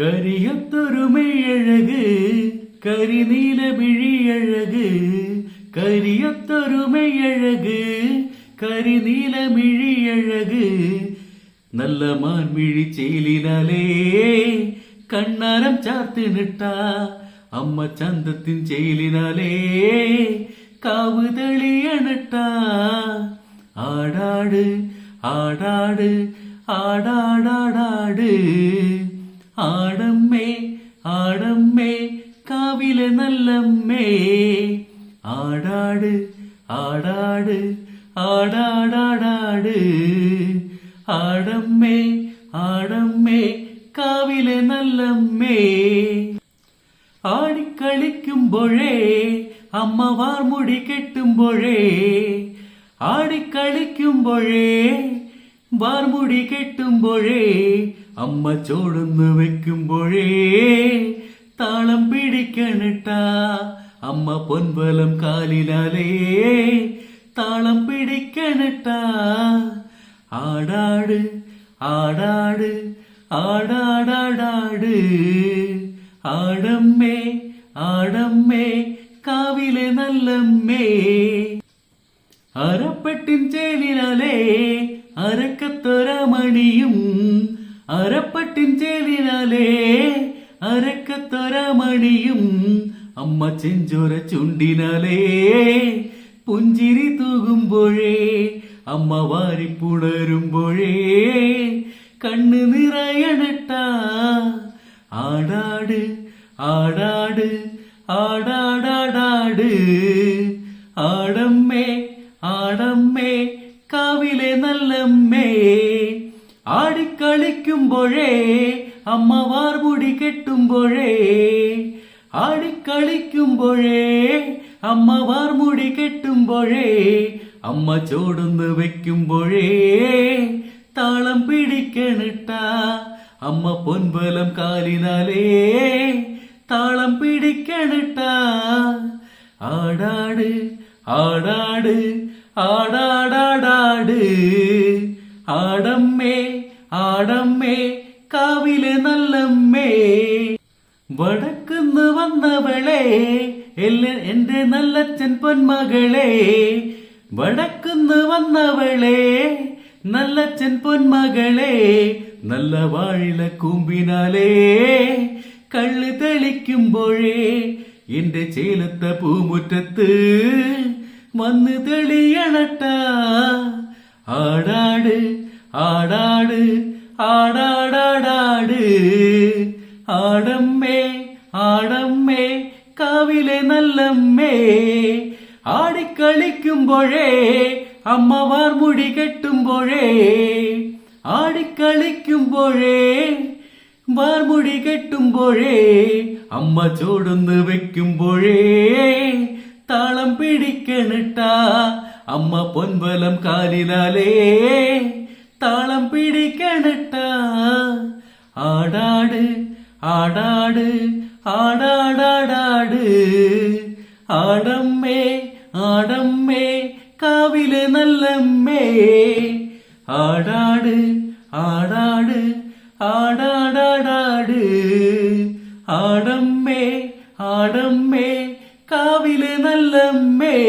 கரியத்தொருமை அழகு கரிநீல விழி அழகு கரியத்தொருமை அழகு கரிநீல மிழி அழகு. நல்ல மான்மிழி செயலினாலே கண்ணாரம் சாத்து நிட்டா அம்மா சந்தத்தின் செயலினாலே காவு தளிய ஆடாடு ஆடாடு ஆடாடாடாடு. ஆடம்மே ஆடம்மே காவில நல்லம்மே. ஆடாடு ஆடாடு ஆடாடாடாடு. ஆடம்மே ஆடம்மே காவில நல்லம்மே. ஆடி கழிக்கும் பொழே அம்மவார் முடி கெட்டும் பொழே. ஆடி கழிக்கும் பொழே வார்முடி கெட்டும் பொழே. അമ്മ ചോടന്ന് വെക്കുമ്പോഴേ താളം പിടിക്കണിട്ട. അമ്മ പൊൻവലം കാലിലാലേ താളം പിടിക്കണിട്ട. ആടാട് ആടാട് ആടാടാടാട്. ആടമ്മേ ആടമ്മേ കാവിലെ നല്ലമ്മേ. അരപ്പെട്ടിൻ ചേലിലാലേ അരക്കത്തൊരമണിയും അരപ്പട്ടിൻ ചേലിനാലേ അരക്കത്തൊരമണിയും അമ്മ ചെഞ്ചോര ചുണ്ടിനാലേ പുഞ്ചിരി തൂകുമ്പോഴേ അമ്മ വാരിപ്പുണരുമ്പോഴേ കണ്ണ് നിറയണട്ട ആടാട് ആടാട് ആടാടാടാട് ആടമ്മേ ആടമ്മേ ആടിക്കളിക്കുമ്പോഴേ അമ്മ വാർമുടി കെട്ടുമ്പോഴേ ആടിക്കളിക്കുമ്പോഴേ അമ്മ വാർമുടി കെട്ടുമ്പോഴേ അമ്മ ചോടുന്ന് വെക്കുമ്പോഴേ താളം പിടിക്കണിട്ട അമ്മ പൊൻബലം കാലിനാലേ താളം പിടിക്കണിട്ട ആടാട് ആടാട് ആടാടാടാട് ആടമ്മേ ആടമ്മേ കാവിലെ നല്ലമ്മേ. വടക്കുന്ന് വന്നവളെ എല്ല എന്റെ നല്ലച്ഛൻ പൊന്മകളെ. വടക്കുന്ന് വന്നവളെ നല്ലച്ഛൻ പൊന്മകളെ നല്ല വാഴില കൂമ്പിനാലേ. കള്ള് തെളിക്കുമ്പോഴേ എന്റെ ചേലത്ത പൂമുറ്റത്ത് വന്ന് തെളിയണട്ട. ആടാട് ആടാട് ആടാടാടാട്. ആടമ്മേ ആടമ്മേ കാവിലെ നല്ലമ്മേ. ആടിക്കളിക്കുമ്പോഴേ അമ്മ മുടി കെട്ടുമ്പോഴേ. ആടിക്കളിക്കുമ്പോഴേ വാർമുടി കെട്ടുമ്പോഴേ. അമ്മ ചോടുന്ന് വെക്കുമ്പോഴേ. താളം പിടിക്കണിട്ട അമ്മ പൊൻബലം കാലിനാലേ താളം പിടിക്കണട്ട. ആടാട് ആടാട് ആടാടാടാട്. ആടമ്മേ ആടമ്മേ കാവിലെ നല്ലമ്മേ. ആടാട് ആടാട് ആടാടാടാട്. ആടമ്മേ ആടമ്മേ കാവിലെ നല്ലമ്മേ.